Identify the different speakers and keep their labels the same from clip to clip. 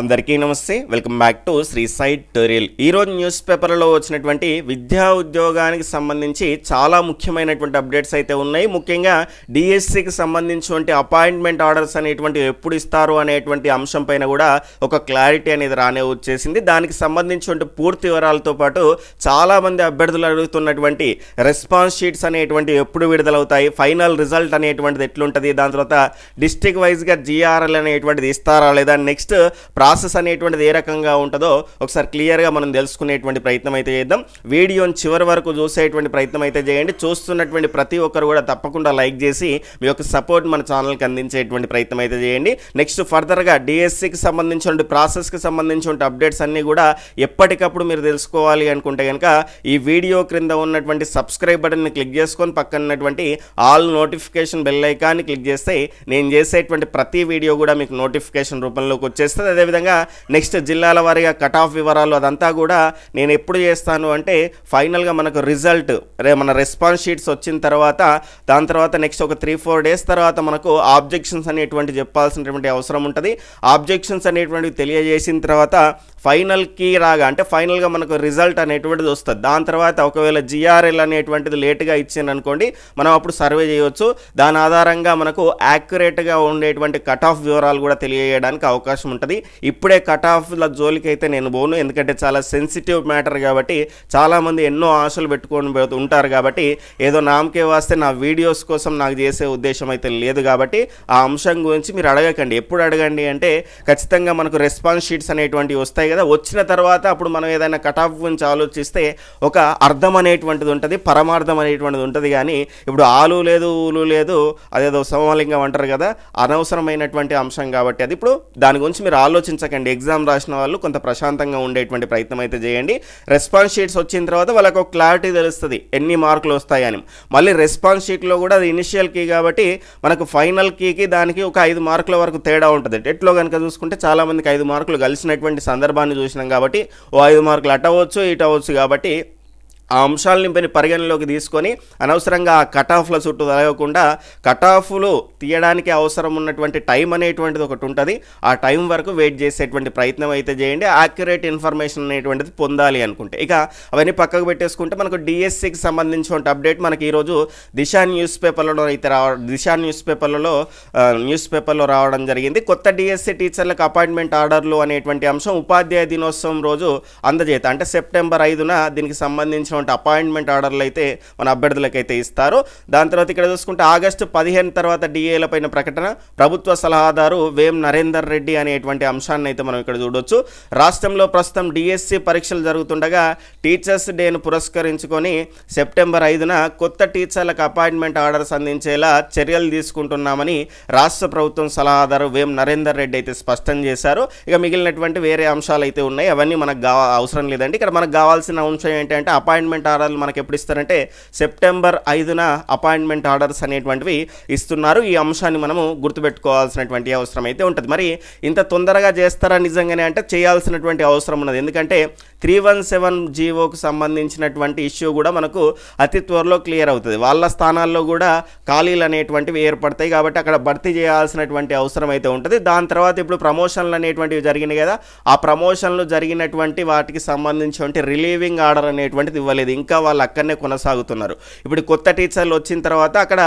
Speaker 1: అందరికీ నమస్తే. Welcome back to Sri editorial ఈరోజు న్యూస్ పేపర్లో వచ్చినటువంటి విద్యా ఉద్యోగానికి సంబంధించి చాలా ముఖ్యమైనటువంటి అప్డేట్స్ అయితే ఉన్నాయి. ముఖ్యంగా డిఎస్సికి సంబంధించినటువంటి అపాయింట్మెంట్ ఆర్డర్స్ అనేటువంటి ఎప్పుడు ఇస్తారు అనేటువంటి అంశం పైన కూడా ఒక క్లారిటీ అనేది రానే వచ్చేసింది. దానికి సంబంధించినటువంటి పూర్తి వివరాలతో పాటు చాలామంది అభ్యర్థులు అడుగుతున్నటువంటి రెస్పాన్స్ షీట్స్ అనేటువంటి ఎప్పుడు విడుదలవుతాయి? ఫైనల్ రిజల్ట్ అనేటువంటిది ఎట్లుంటుంది? దాని తర్వాత డిస్టిక్ వైజ్గా జిఆర్ఎల్ అనేటువంటిది ఇస్తారా లేదా? నెక్స్ట్ ప్రాసెస్ అనేటువంటిది ఏ రకంగా ఉంటుందో ఒకసారి క్లియర్గా మనం తెలుసుకునేటువంటి ప్రయత్నం అయితే చేద్దాం. వీడియోని చివరి వరకు చూసేటువంటి ప్రయత్నం అయితే చేయండి. చూస్తున్నటువంటి ప్రతి ఒక్కరు కూడా తప్పకుండా లైక్ చేసి మీ యొక్క సపోర్ట్ మన ఛానల్కి అందించేటువంటి ప్రయత్నం అయితే చేయండి. నెక్స్ట్ ఫర్దర్గా డిఎస్సికి సంబంధించిన ప్రాసెస్కి సంబంధించిన అప్డేట్స్ అన్నీ కూడా ఎప్పటికప్పుడు మీరు తెలుసుకోవాలి అనుకుంటే కనుక ఈ వీడియో క్రింద ఉన్నటువంటి సబ్స్క్రైబ్ బటన్ని క్లిక్ చేసుకొని పక్కన ఉన్నటువంటి ఆల్ నోటిఫికేషన్ బెల్ ఐకాన్ని క్లిక్ చేస్తే నేను చేసేటువంటి ప్రతి వీడియో కూడా మీకు నోటిఫికేషన్ రూపంలోకి వచ్చేస్తుంది. అదేవిధంగా నెక్స్ట్ జిల్లాల వారీగా కట్ ఆఫ్ వివరాలు అదంతా కూడా నేను ఎప్పుడు చేస్తాను అంటే ఫైనల్గా మనకు రిజల్ట్ రే మన రెస్పాన్స్ షీట్స్ వచ్చిన తర్వాత దాని తర్వాత నెక్స్ట్ ఒక త్రీ ఫోర్ డేస్ తర్వాత మనకు ఆబ్జెక్షన్స్ అనేటువంటి చెప్పాల్సినటువంటి అవసరం ఉంటుంది. ఆబ్జెక్షన్స్ అనేటువంటివి తెలియజేసిన తర్వాత ఫైనల్కి రాగా అంటే ఫైనల్గా మనకు రిజల్ట్ అనేటువంటిది వస్తుంది. దాని తర్వాత ఒకవేళ జిఆర్ఎల్ అనేటువంటిది లేట్గా ఇచ్చింది అనుకోండి మనం అప్పుడు సర్వే చేయవచ్చు దాని ఆధారంగా మనకు యాక్యురేట్గా ఉండేటువంటి కట్ ఆఫ్ వివరాలు కూడా తెలియజేయడానికి అవకాశం ఉంటుంది. ఇప్పుడే కట్ ఆఫ్ల జోలికి అయితే నేను పోను ఎందుకంటే చాలా సెన్సిటివ్ మ్యాటర్ కాబట్టి చాలామంది ఎన్నో ఆశలు పెట్టుకొని ఉంటారు కాబట్టి ఏదో నామకే వాస్తే నా వీడియోస్ కోసం నాకు చేసే ఉద్దేశం అయితే లేదు కాబట్టి ఆ అంశం గురించి మీరు అడగకండి. ఎప్పుడు అడగండి అంటే ఖచ్చితంగా మనకు రెస్పాన్స్ షీట్స్ అనేటువంటివి వస్తాయి కదా వచ్చిన తర్వాత అప్పుడు మనం ఏదైనా కట్ ఆఫ్ గురించి ఆలోచిస్తే ఒక అర్థం అనేటువంటిది ఉంటుంది పరమార్థం అనేటువంటిది ఉంటుంది కానీ ఇప్పుడు ఆలు లేదు ఊలు లేదు అదేదో సమలింగం అంటారు కదా అనవసరమైనటువంటి అంశం కాబట్టి అది. ఇప్పుడు దాని గురించి మీరు ఆలోచించకండి. ఎగ్జామ్ రాసిన వాళ్ళు కొంత ప్రశాంతంగా ఉండేటువంటి ప్రయత్నం అయితే చేయండి. రెస్పాన్స్ షీట్స్ వచ్చిన తర్వాత వాళ్ళకు ఒక క్లారిటీ తెలుస్తుంది ఎన్ని మార్కులు వస్తాయని. మళ్ళీ రెస్పాన్స్ షీట్లో కూడా అది ఇనిషియల్ కీ కాబట్టి మనకు ఫైనల్ కీకి దానికి ఒక ఐదు మార్కుల వరకు తేడా ఉంటుంది. టెట్లో కనుక చూసుకుంటే చాలామందికి ఐదు మార్కులు కలిసినటువంటి సందర్భాన్ని చూసినాం కాబట్టి ఓ ఐదు మార్కులు అటు అవ్వచ్చు ఇటు అవ్వచ్చు కాబట్టి ఆ అంశాలని పని పరిగణలోకి తీసుకొని అనవసరంగా ఆ కట్ ఆఫ్ల చుట్టూ తలగకుండా కట్ ఆఫ్లు తీయడానికి అవసరం ఉన్నటువంటి టైం అనేటువంటిది ఒకటి ఉంటుంది. ఆ టైం వరకు వెయిట్ చేసేటువంటి ప్రయత్నం అయితే చేయండి. యాక్యురేట్ ఇన్ఫర్మేషన్ అనేటువంటిది పొందాలి అనుకుంటే. ఇక అవన్నీ పక్కకు పెట్టేసుకుంటే మనకు డిఎస్సికి సంబంధించిన అప్డేట్ మనకి ఈరోజు దిశా న్యూస్ పేపర్లలో అయితే రావ దిశా న్యూస్ పేపర్లలో న్యూస్ పేపర్లో రావడం జరిగింది. కొత్త డిఎస్సి టీచర్లకు అపాయింట్మెంట్ ఆర్డర్లు అనేటువంటి అంశం ఉపాధ్యాయ దినోత్సవం రోజు అందజేత అంటే సెప్టెంబర్ ఐదున దీనికి సంబంధించిన సంబంధించినటువంటి అపాయింట్మెంట్ ఆర్డర్లు అయితే మన అభ్యర్థులకైతే ఇస్తారు. దాని తర్వాత ఇక్కడ చూసుకుంటే ఆగస్టు పదిహేను తర్వాత డిఏల పైన ప్రకటన ప్రభుత్వ సలహాదారు వేం నరేందర్ రెడ్డి అనేటువంటి అంశాన్ని అయితే మనం ఇక్కడ చూడొచ్చు. రాష్ట్రంలో ప్రస్తుతం డిఎస్సి పరీక్షలు జరుగుతుండగా టీచర్స్ డేను పురస్కరించుకొని సెప్టెంబర్ ఐదున కొత్త టీచర్లకు అపాయింట్మెంట్ ఆర్డర్స్ అందించేలా చర్యలు తీసుకుంటున్నామని రాష్ట్ర ప్రభుత్వం సలహాదారు వేం నరేందర్ రెడ్డి అయితే స్పష్టం చేశారు. ఇక మిగిలినటువంటి వేరే అంశాలు అయితే ఉన్నాయి. అవన్నీ మనకు అవసరం లేదండి. ఇక్కడ మనకు కావాల్సిన అంశం ఏంటంటే అపాయింట్మెంట్ ఆర్డర్లు మనకు ఎప్పుడు ఇస్తారంటే సెప్టెంబర్ ఐదున అపాయింట్మెంట్ ఆర్డర్స్ అనేటువంటివి ఇస్తున్నారు. ఈ అంశాన్ని మనము గుర్తుపెట్టుకోవాల్సినటువంటి అవసరం అయితే ఉంటుంది. మరి ఇంత తొందరగా చేస్తారా నిజంగానే అంటే చేయాల్సినటువంటి అవసరం ఉన్నది. ఎందుకంటే త్రీ వన్ సెవెన్ జీవోకు సంబంధించినటువంటి ఇష్యూ కూడా మనకు అతి త్వరలో క్లియర్ అవుతుంది. వాళ్ళ స్థానాల్లో కూడా ఖాళీలు అనేటువంటివి ఏర్పడతాయి కాబట్టి అక్కడ భర్తీ చేయాల్సినటువంటి అవసరం అయితే ఉంటుంది. దాని తర్వాత ఇప్పుడు ప్రమోషన్లు అనేటువంటివి జరిగినాయి కదా ఆ ప్రమోషన్లు జరిగినటువంటి వాటికి సంబంధించినటువంటి రిలీవింగ్ ఆర్డర్ అనేటువంటిది ఇవ్వలేదు. ఇంకా వాళ్ళు అక్కడనే కొనసాగుతున్నారు. ఇప్పుడు కొత్త టీచర్లు వచ్చిన తర్వాత అక్కడ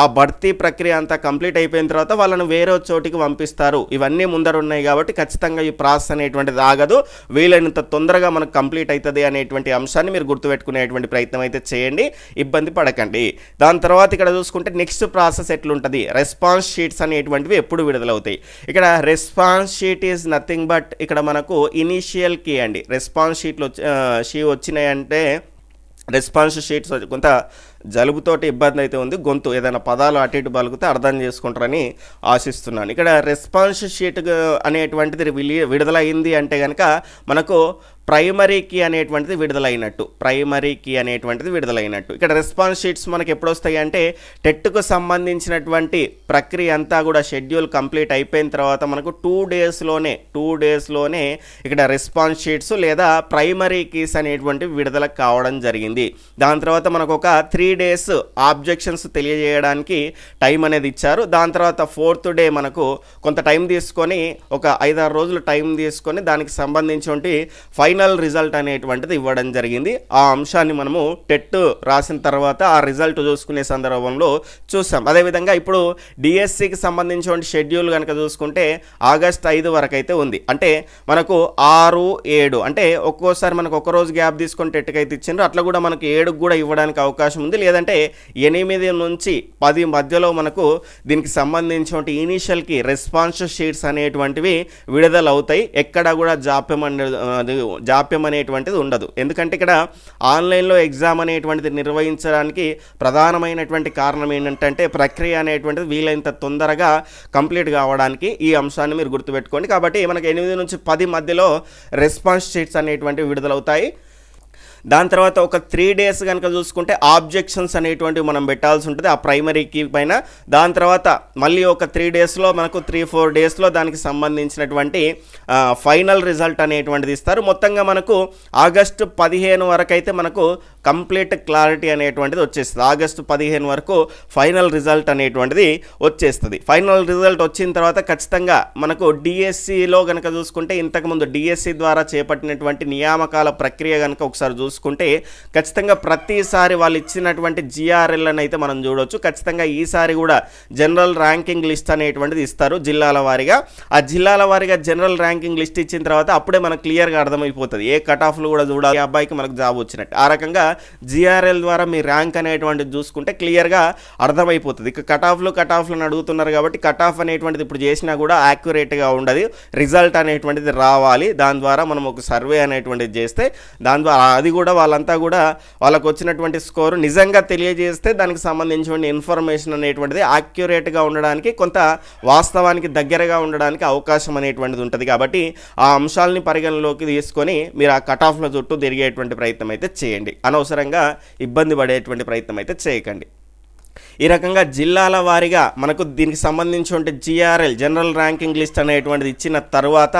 Speaker 1: ఆ భర్తీ ప్రక్రియ అంతా కంప్లీట్ అయిపోయిన తర్వాత వాళ్ళను వేరే చోటికి పంపిస్తారు. ఇవన్నీ ముందర ఉన్నాయి కాబట్టి ఖచ్చితంగా ఈ ప్రాసెస్ అనేటువంటిది ఆగదు. వీలైనంత తొందరగా మనకు కంప్లీట్ అవుతుంది అనేటువంటి అంశాన్ని మీరు గుర్తుపెట్టుకునేటువంటి ప్రయత్నం అయితే చేయండి. ఇబ్బంది పడకండి. దాని తర్వాత ఇక్కడ చూసుకుంటే నెక్స్ట్ ప్రాసెస్ ఎట్లుంటుంది? రెస్పాన్స్ షీట్స్ అనేటువంటివి ఎప్పుడు విడుదలవుతాయి. ఇక్కడ response sheet is nothing but ఇక్కడ మనకు ఇనీషియల్ కీ అండి. రెస్పాన్స్ షీట్లు వచ్చి షీ వచ్చినాయంటే రెస్పాన్స్ షీట్స్ కొంత జలుబుతోటి ఇబ్బంది అయితే ఉంది. గొంతు ఏదైనా పదాలు అటు ఇటు పలుకుతే అర్థం చేసుకుంటారని ఆశిస్తున్నాను. ఇక్కడ రెస్పాన్స్ షీట్ అనేటువంటిది విడుదలైంది అంటే కనుక మనకు ప్రైమరీ కీ అనేటువంటిది విడుదలైనట్టు ప్రైమరీ కీ అనేటువంటిది విడుదలైనట్టు. ఇక్కడ రెస్పాన్స్ షీట్స్ మనకి ఎప్పుడు వస్తాయి అంటే టెట్కు సంబంధించినటువంటి ప్రక్రియ అంతా కూడా షెడ్యూల్ కంప్లీట్ అయిపోయిన తర్వాత మనకు టూ డేస్లోనే టూ డేస్లోనే ఇక్కడ రెస్పాన్స్ షీట్స్ లేదా ప్రైమరీ కీస్ అనేటువంటివి విడుదల కావడం జరిగింది. దాని తర్వాత మనకు ఒక త్రీ డేస్ ఆబ్జెక్షన్స్ తెలియజేయడానికి టైం అనేది ఇచ్చారు. దాని తర్వాత ఫోర్త్ డే మనకు కొంత టైం తీసుకొని ఒక ఐదారు రోజులు టైం తీసుకొని దానికి సంబంధించి ఫైవ్ ఫైనల్ రిజల్ట్ అనేటువంటిది ఇవ్వడం జరిగింది. ఆ అంశాన్ని మనము టెట్ రాసిన తర్వాత ఆ రిజల్ట్ చూసుకునే సందర్భంలో చూసాం అదేవిధంగా ఇప్పుడు డిఎస్సికి సంబంధించిన షెడ్యూల్ కనుక చూసుకుంటే ఆగస్ట్ ఐదు వరకు అయితే ఉంది. అంటే మనకు ఆరు ఏడు అంటే ఒక్కోసారి మనకు ఒక రోజు గ్యాప్ తీసుకొని టెట్కి అయితే ఇచ్చిండ్రు. అట్లా కూడా మనకు ఏడుకు కూడా ఇవ్వడానికి అవకాశం ఉంది. లేదంటే ఎనిమిది నుంచి పది మధ్యలో మనకు దీనికి సంబంధించిన ఇనీషియల్కి రెస్పాన్స్ షీట్స్ అనేటువంటివి విడుదల అవుతాయి ఎక్కడ కూడా జాప్యం అనేది జాప్యం అనేటువంటిది ఉండదు. ఎందుకంటే ఇక్కడ ఆన్లైన్లో ఎగ్జామ్ అనేటువంటిది నిర్వహించడానికి ప్రధానమైనటువంటి కారణం ఏంటంటే ప్రక్రియ అనేటువంటిది వీలైనంత తొందరగా కంప్లీట్ కావడానికి ఈ అంశాన్ని మీరు గుర్తుపెట్టుకోండి. కాబట్టి మనకి ఎనిమిది నుంచి పది మధ్యలో రెస్పాన్స్ షీట్స్ అనేటువంటివి విడుదలవుతాయి. దాని తర్వాత ఒక త్రీ డేస్ కనుక చూసుకుంటే ఆబ్జెక్షన్స్ అనేటువంటివి మనం పెట్టాల్సి ఉంటుంది ఆ ప్రైమరీ కీ పైన. దాని తర్వాత మళ్ళీ ఒక త్రీ డేస్లో మనకు త్రీ ఫోర్ డేస్లో దానికి సంబంధించినటువంటి ఫైనల్ రిజల్ట్ అనేటువంటిది ఇస్తారు. మొత్తంగా మనకు ఆగస్టు పదిహేను వరకు అయితే మనకు కంప్లీట్ క్లారిటీ అనేటువంటిది వచ్చేస్తుంది. ఆగస్టు పదిహేను వరకు ఫైనల్ రిజల్ట్ అనేటువంటిది వచ్చేస్తుంది. ఫైనల్ రిజల్ట్ వచ్చిన తర్వాత ఖచ్చితంగా మనకు డిఎస్సిలో కనుక చూసుకుంటే ఇంతకుముందు డిఎస్సి ద్వారా చేపట్టినటువంటి నియామకాల ప్రక్రియ కనుక ఒకసారి చూసుకుంటే ఖచ్చితంగా ప్రతిసారి వాళ్ళు ఇచ్చినటువంటి జిఆర్ఎల్ని అయితే మనం చూడవచ్చు ఖచ్చితంగా ఈసారి కూడా జనరల్ ర్యాంకింగ్ లిస్ట్ అనేటువంటిది ఇస్తారు జిల్లాల వారీగా. ఆ జిల్లాల వారీగా జనరల్ ర్యాంకింగ్ లిస్ట్ ఇచ్చిన తర్వాత అప్పుడే మనకు క్లియర్గా అర్థమైపోతుంది. ఏ కట్ ఆఫ్లు కూడా చూడాలి. అబ్బాయికి మనకు జాబ్ వచ్చినట్టు. ఆ రకంగా జిఆర్ఎల్ ద్వారా మీ ర్యాంక్ అనేటువంటిది చూసుకుంటే క్లియర్గా అర్థమైపోతుంది. ఇక కట్ ఆఫ్లు కట్ ఆఫ్లను అడుగుతున్నారు కాబట్టి కట్ ఆఫ్ అనేటువంటిది ఇప్పుడు చేసినా కూడా యాక్యురేట్గా ఉండదు. రిజల్ట్ అనేటువంటిది రావాలి. దాని ద్వారా మనం ఒక సర్వే అనేటువంటిది చేస్తే దాని ద్వారా అది కూడా వాళ్ళంతా కూడా వాళ్ళకు వచ్చినటువంటి స్కోరు నిజంగా తెలియజేస్తే దానికి సంబంధించిన ఇన్ఫర్మేషన్ అనేటువంటిది యాక్యురేట్గా ఉండడానికి కొంత వాస్తవానికి దగ్గరగా ఉండడానికి అవకాశం అనేటువంటిది ఉంటుంది. కాబట్టి ఆ అంశాలని పరిగణలోకి తీసుకొని మీరు ఆ కట్ ఆఫ్ల చుట్టూ తిరిగేటువంటి ప్రయత్నం అయితే చేయండి. అనవసరంగా ఇబ్బంది పడేటువంటి ప్రయత్నం అయితే చేయకండి. ఈ రకంగా జిల్లాల వారీగా మనకు దీనికి సంబంధించి జిఆర్ఎల్ జనరల్ ర్యాంకింగ్ లిస్ట్ అనేటువంటిది ఇచ్చిన తర్వాత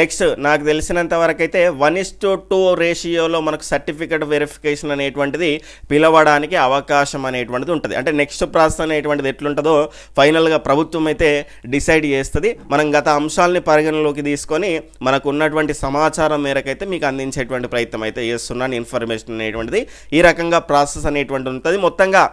Speaker 1: నెక్స్ట్ నాకు తెలిసినంత వరకు అయితే వన్ ఇస్ టు టూ రేషియోలో మనకు సర్టిఫికెట్ వెరిఫికేషన్ అనేటువంటిది పిలవడానికి అవకాశం అనేటువంటిది ఉంటుంది. అంటే నెక్స్ట్ ప్రాసెస్ అనేటువంటిది ఎట్లుంటుందో ఫైనల్గా ప్రభుత్వం అయితే డిసైడ్ చేస్తుంది. మనం గత అంశాలని పరిగణలోకి తీసుకొని మనకు ఉన్నటువంటి సమాచారం మేరకైతే మీకు అందించేటువంటి ప్రయత్నం అయితే చేస్తున్నాను. ఇన్ఫర్మేషన్ అనేటువంటిది ఈ రకంగా ప్రాసెస్ అనేటువంటి ఉంటుంది. మొత్తంగా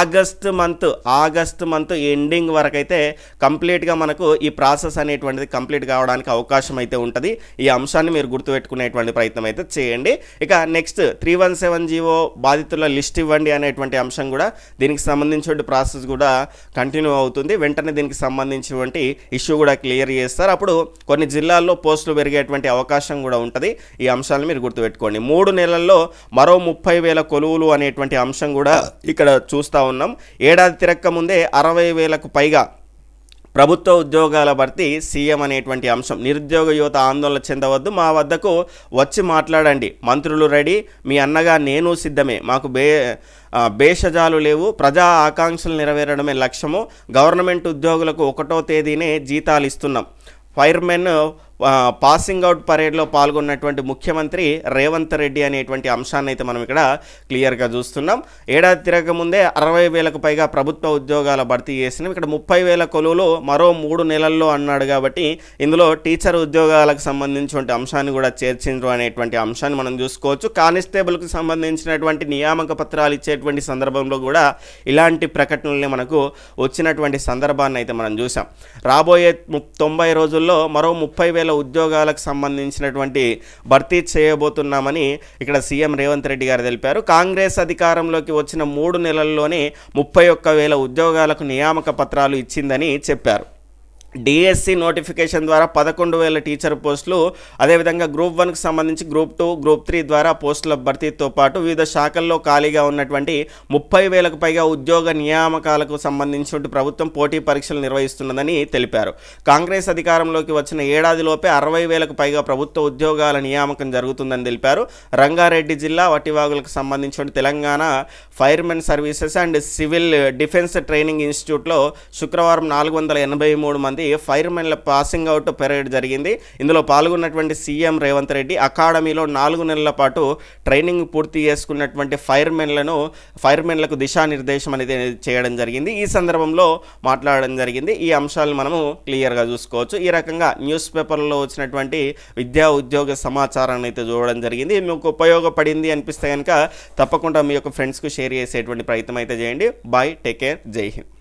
Speaker 1: August month August month ending వరకు అయితే కంప్లీట్గా మనకు ఈ ప్రాసెస్ అనేటువంటిది కంప్లీట్ కావడానికి అవకాశం అయితే ఉంటుంది. ఈ అంశాన్ని మీరు గుర్తుపెట్టుకునేటువంటి ప్రయత్నం అయితే చేయండి. ఇక next three one seven GO బాధితుల లిస్ట్ ఇవ్వండి అనేటువంటి అంశం కూడా దీనికి సంబంధించిన ప్రాసెస్ కూడా కంటిన్యూ అవుతుంది. వెంటనే దీనికి సంబంధించినటువంటి ఇష్యూ కూడా క్లియర్ చేస్తారు. అప్పుడు కొన్ని జిల్లాల్లో పోస్టులు పెరిగేటువంటి అవకాశం కూడా ఉంటుంది. ఈ అంశాలను మీరు గుర్తుపెట్టుకోండి. మూడు నెలల్లో మరో ముప్పై వేల కొలువులు అనేటువంటి అంశం కూడా ఇక్కడ చూస్తూ ఉన్నాం. ఏడాది తిరక్క ముందే అరవై వేలకు పైగా ప్రభుత్వ ఉద్యోగాల భర్తీ సీఎం అనేటువంటి అంశం. నిరుద్యోగ యువత ఆందోళన చెందవద్దు మా వద్దకు వచ్చి మాట్లాడండి. మంత్రులు రెడీ మీ అన్నగా నేను సిద్ధమే. మాకు బే భేషజాలు లేవు ప్రజా ఆకాంక్షలు నెరవేరడమే లక్ష్యము. గవర్నమెంట్ ఉద్యోగులకు ఒకటో తేదీనే జీతాలు ఇస్తున్నాం. ఫైర్మెన్ పాసింగ్ అవుట్ పరేడ్లో పాల్గొన్నటువంటి ముఖ్యమంత్రి రేవంత్ రెడ్డి అనేటువంటి అంశాన్ని అయితే మనం ఇక్కడ క్లియర్గా చూస్తున్నాం. ఏడాది తిరగకముందే అరవై వేలకు పైగా ప్రభుత్వ ఉద్యోగాల భర్తీ చేసినాం. ఇక్కడ ముప్పై వేల కొలువులు మరో మూడు నెలల్లో అన్నాడు కాబట్టి ఇందులో టీచర్ ఉద్యోగాలకు సంబంధించినటువంటి అంశాన్ని కూడా చేర్చిండ్రు అనేటువంటి అంశాన్ని మనం చూసుకోవచ్చు. కానిస్టేబుల్కి సంబంధించినటువంటి నియామక పత్రాలు ఇచ్చేటువంటి సందర్భంలో కూడా ఇలాంటి ప్రకటనల్ని మనకు వచ్చినటువంటి సందర్భాన్ని అయితే మనం చూసాం రాబోయే తొంభై రోజుల్లో మరో ముప్పై వేల ఉద్యోగాలకు సంబంధించినటువంటి భర్తీ చేయబోతున్నామని ఇక్కడ సీఎం రేవంత్ రెడ్డి గారు తెలిపారు. కాంగ్రెస్ అధికారంలోకి వచ్చిన మూడు నెలల్లోనే ముప్పై ఒక్క వేల ఉద్యోగాలకు నియామక పత్రాలు ఇచ్చిందని చెప్పారు. డిఎస్సి నోటిఫికేషన్ ద్వారా పదకొండు వేల టీచర్ పోస్టులు అదేవిధంగా గ్రూప్ వన్కి సంబంధించి గ్రూప్ టూ గ్రూప్ త్రీ ద్వారా పోస్టుల భర్తీతో పాటు వివిధ శాఖల్లో ఖాళీగా ఉన్నటువంటి ముప్పై వేలకు పైగా ఉద్యోగ నియామకాలకు సంబంధించి ప్రభుత్వం పోటీ పరీక్షలు నిర్వహిస్తున్నదని తెలిపారు. కాంగ్రెస్ అధికారంలోకి వచ్చిన ఏడాదిలోపే అరవై వేలకు పైగా ప్రభుత్వ ఉద్యోగాల నియామకం జరుగుతుందని తెలిపారు. రంగారెడ్డి జిల్లా వటివాగులకు సంబంధించిన Telangana firemen services and civil defence training ఇన్స్టిట్యూట్లో శుక్రవారం నాలుగు వందల ఎనభై మూడు మంది ఫైర్మెన్ల పాసింగ్ అవుట్ పెరేడ్ జరిగింది. ఇందులో పాల్గొన్నటువంటి సీఎం రేవంత్ రెడ్డి అకాడమీలో నాలుగు నెలల పాటు ట్రైనింగ్ పూర్తి చేసుకున్నటువంటి ఫైర్మెన్లను ఫైర్మెన్లకు దిశానిర్దేశం అనేది చేయడం జరిగింది. ఈ సందర్భంలో మాట్లాడడం జరిగింది. ఈ అంశాలను మనము క్లియర్గా చూసుకోవచ్చు. ఈ రకంగా న్యూస్ పేపర్లో వచ్చినటువంటి విద్యా ఉద్యోగ సమాచారాన్ని అయితే చూడడం జరిగింది. మీకు ఉపయోగపడింది అనిపిస్తే కనుక తప్పకుండా మీ యొక్క ఫ్రెండ్స్కు షేర్ చేసేటువంటి ప్రయత్నం అయితే చేయండి. బాయ్ టేక్ కేర్ జై హింద్.